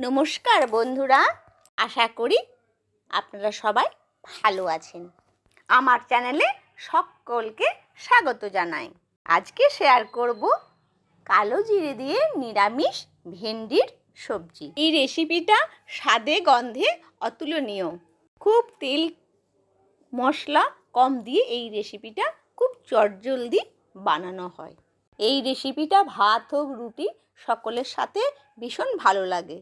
নমস্কার বন্ধুরা, আশা করি আপনারা সবাই ভালো আছেন। আমার চ্যানেলে সকলকে স্বাগত জানাই। আজকে শেয়ার করব কালো জিরে দিয়ে নিরামিষ ভেন্ডির সবজি। এই রেসিপিটা স্বাদে, গন্ধে অতুলনীয়। খুব তেল, মশলা কম দিয়ে এই রেসিপিটা খুব চটজলদি বানানো হয়। এই রেসিপিটা ভাত হোক, রুটি, সকলের সাথে ভীষণ ভালো লাগে।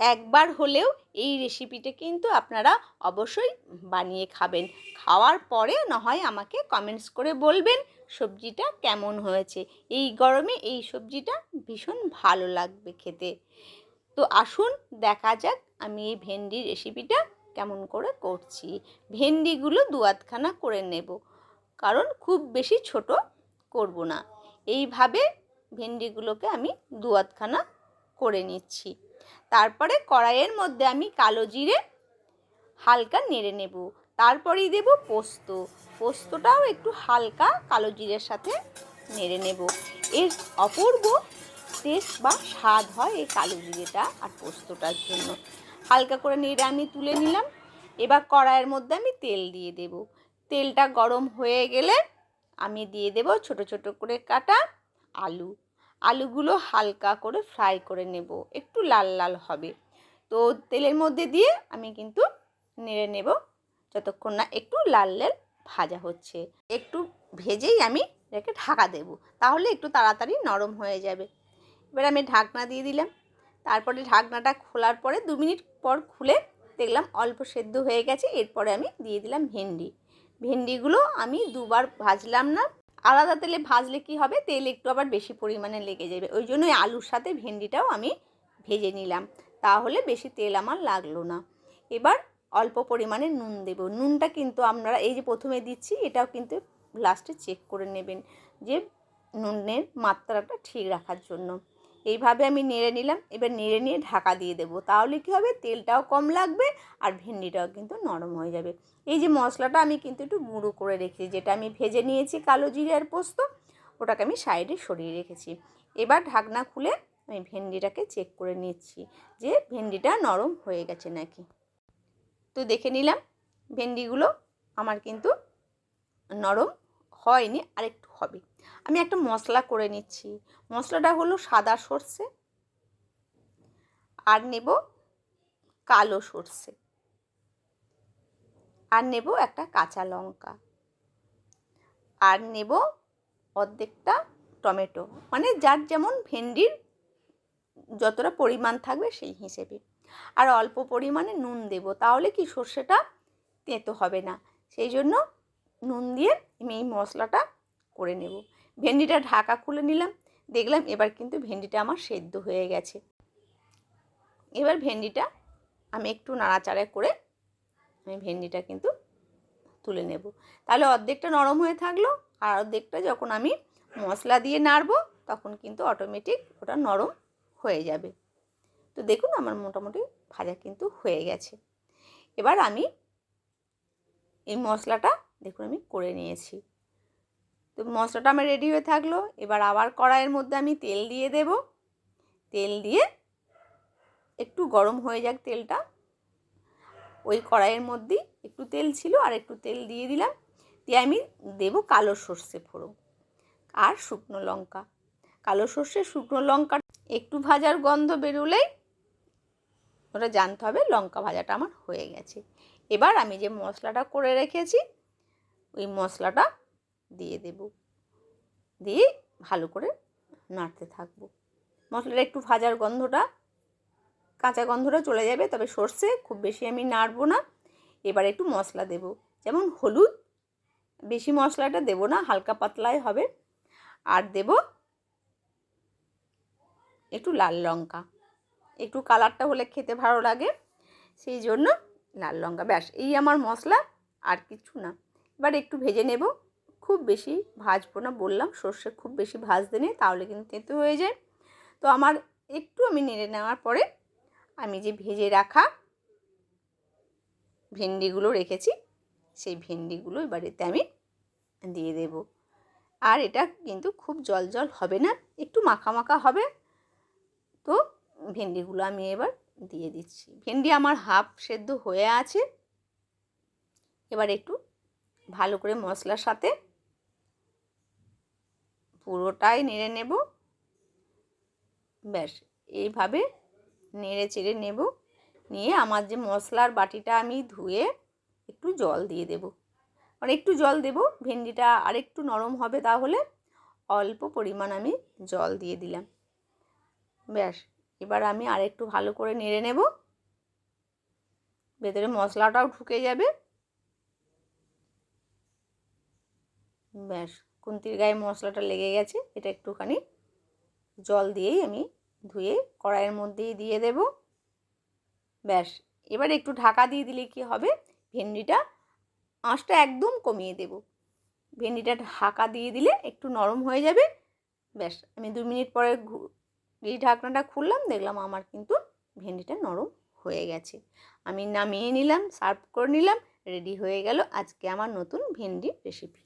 একবার হলেও এই রেসিপিটা কিন্তু আপনারা অবশ্যই বানিয়ে খাবেন। খাওয়ার পরে না হয় আমাকে কমেন্টস করে বলবেন সবজিটা কেমন হয়েছে। এই গরমে এই সবজিটা ভীষণ ভালো লাগবে খেতে। তো আসুন দেখা যাক আমি এই ভেন্ডির রেসিপিটা কেমন করে করছি। ভেন্ডিগুলো দু আধখানা করে নেব। কারণ খুব বেশি ছোট করব না। এইভাবে ভেন্ডিগুলোকে আমি দু আধখানা করে নিচ্ছি। তারপরে কড়াইয়ের মধ্যে আমি কালো জিরে হালকা নেড়ে নেব। তারপরেই দেব পোস্ত। পোস্তটাও একটু হালকা কালো জিরের সাথে নেড়ে নেব। এর অপূর্ব টেস্ট বা স্বাদ হয় এই কালো জিরেটা আর পোস্তটার জন্য। হালকা করে নেড়ে আমি তুলে নিলাম। এবার কড়াইয়ের মধ্যে আমি তেল দিয়ে দেব। তেলটা গরম হয়ে গেলে আমি দিয়ে দেব ছোট ছোট করে কাটা আলু। আলুগুলো হালকা করে ফ্রাই করে নেব। একটু লাল লাল হবে। তো তেলের মধ্যে দিয়ে আমি কিন্তু নেড়ে নেব যতক্ষণ না একটু লাল লাল ভাজা হচ্ছে। একটু ভেজেই আমি এটাকে ঢাকা দেব। তাহলে একটু তাড়াতাড়ি নরম হয়ে যাবে। এবার আমি ঢাকনা দিয়ে দিলাম। তারপরে ঢাকনাটা খোলার পরে দু মিনিট পর খুলে দেখলাম অল্প সেদ্ধ হয়ে গেছে। এরপরে আমি দিয়ে দিলাম ভেন্ডি। ভেন্ডিগুলো আমি দুবার ভাজলাম না। আলাদা তেলে ভাজলে কি হবে? তেল একটু আবার বেশি পরিমাণে লেগে যাবে। ওই জন্যই আলুর সাথে ভেন্ডিটাও আমি ভেজে নিলাম। তাহলে বেশি তেল আমার লাগল না। এবার অল্প পরিমাণে নুন দেব। নুনটা কিন্তু আপনারা এই যে প্রথমে দিচ্ছি, এটাও কিন্তু লাস্টে চেক করে নেবেন যে নুনের মাত্রাটা ঠিক রাখার জন্য। এইভাবে আমি নেড়ে নিলাম, এবার নেড়ে নিয়ে ঢাকা দিয়ে দেবো। তাহলে কী হবে? তেলটাও কম লাগবে আর ভেন্ডিটাও কিন্তু নরম হয়ে যাবে। এই যে মশলাটা আমি কিন্তু একটু গুঁড়ো করে রেখেছি, যেটা আমি ভেজে নিয়েছি কালো জিরে আর পোস্ত, ওটাকে আমি সাইডে সরিয়ে রেখেছি। এবার ঢাকনা খুলে আমি ভেন্ডিটাকে চেক করে নিচ্ছি যে ভেন্ডিটা নরম হয়ে গেছে নাকি। তো দেখে নিলাম, ভেন্ডিগুলো আমার কিন্তু নরম হয়নি আর একটু হবে। আমি একটা মশলা করে নিচ্ছি। মশলাটা হলো সাদা সর্ষে আর নেব কালো সর্ষে। আর নেব একটা কাঁচা লঙ্কা। আর নেব অর্ধেকটা টমেটো। মানে যার যেমন ভেন্ডির যতটা পরিমাণ থাকবে সেই হিসেবে। আর অল্প পরিমাণে নুন দেব, তাহলে কি সর্ষেটা তেঁতো হবে না। সেই জন্য নুন দিয়ে আমি এই মশলাটা করে নেব। ভেন্ডিটা ঢাকা খুলে নিলাম। দেখলাম এবার কিন্তু ভেন্ডিটা আমার সেদ্ধ হয়ে গেছে। এবার ভেন্ডিটা আমি একটু নাড়াচাড়া করে আমি ভেন্ডিটা কিন্তু তুলে নেব। তাহলে অর্ধেকটা নরম হয়ে থাকল আর অর্ধেকটা যখন আমি মশলা দিয়ে নাড়বো তখন কিন্তু অটোমেটিক ওটা নরম হয়ে যাবে। তো দেখুন আমার মোটামুটি ভাজা কিন্তু হয়ে গেছে। এবার আমি এই মশলাটা দেখুন আমি করে নিয়েছি। তো মশলাটা আমার রেডি হয়ে থাকল। এবার আবার কড়াইয়ের মধ্যে আমি তেল দিয়ে দেব। তেল দিয়ে একটু গরম হয়ে যাক তেলটা। ওই কড়াইয়ের মধ্যেই একটু তেল ছিল আর একটু তেল দিয়ে দিলাম। দিয়ে আমি দেব কালো সর্ষে ফোড়ন আর শুকনো লঙ্কা। কালো সর্ষে, শুকনো লঙ্কা একটু ভাজার গন্ধ বেরোলেই ওটা জানতে হবে লঙ্কা ভাজাটা আমার হয়ে গেছে। এবার আমি যে মশলাটা করে রেখেছি ওই মশলাটা দিয়ে দেব। দিয়ে ভালো করে নাড়তে থাকব। মশলাটা একটু ভাজার গন্ধটা, কাঁচা গন্ধটা চলে যাবে, তবে সর্ষে খুব বেশি আমি নাড়বো না। এবার একটু মশলা দেব। যেমন হলুদ, বেশি মশলাটা দেব না, হালকা পাতলাই হবে। আর দেব একটু লাল লঙ্কা। একটু কালারটা হলে খেতে ভালো লাগে, সেই জন্য লাল লঙ্কা। ব্যাস, এই আমার মশলা, আর কিছু না। এবার একটু ভেজে নেব। খুব বেশি ভাজবো না বললাম, সর্ষে খুব বেশি ভাজতে নেই, তাহলে কিন্তু তেঁতো হয়ে যায়। তো আমার একটু আমি নেড়ে নেওয়ার পরে আমি যে ভেজে রাখা ভেন্ডিগুলো রেখেছি, সেই ভেন্ডিগুলো এবারেতে আমি দিয়ে দেব। আর এটা কিন্তু খুব জল জল হবে না, একটু মাখা মাখা হবে। তো ভেন্ডিগুলো আমি এবার দিয়ে দিচ্ছি। ভেন্ডি আমার হাফ সেদ্ধ হয়ে আছে। এবার একটু ভালো করে মশলার সাথে পুরোটাই নেড়ে নেব। ব্যাস, এইভাবে নেড়ে চেড়ে নেব। নিয়ে আমার যে মশলার বাটিটা আমি ধুয়ে একটু জল দিয়ে দেব। মানে একটু জল দেব, ভেন্ডিটা আরেকটু নরম হবে তাহলে অল্প পরিমাণ আমি জল দিয়ে দিলাম। ব্যাস, এবার আমি আরেকটু ভালো করে নেড়ে নেব। ভেতরে মশলাটাও ঢুকে যাবে। ব্যাস, কুন্তির গায়ে মশলাটা লেগে গেছে, এটা একটুখানি জল দিয়েই আমি ধুয়ে কড়াইয়ের মধ্যেই দিয়ে দেব। ব্যাস, এবার একটু ঢাকা দিয়ে দিলে কি হবে, ভেন্ডিটা আঁচটা একদম কমিয়ে দেব। ভেন্ডিটা ঢাকা দিয়ে দিলে একটু নরম হয়ে যাবে। ব্যাস, আমি দু মিনিট পরে এই ঢাকনাটা খুললাম, দেখলাম আমার কিন্তু ভেন্ডিটা নরম হয়ে গেছে। আমি নামিয়ে নিলাম, সার্ভ করে নিলাম, রেডি হয়ে গেল আজকে আমার নতুন ভেন্ডি রেসিপি।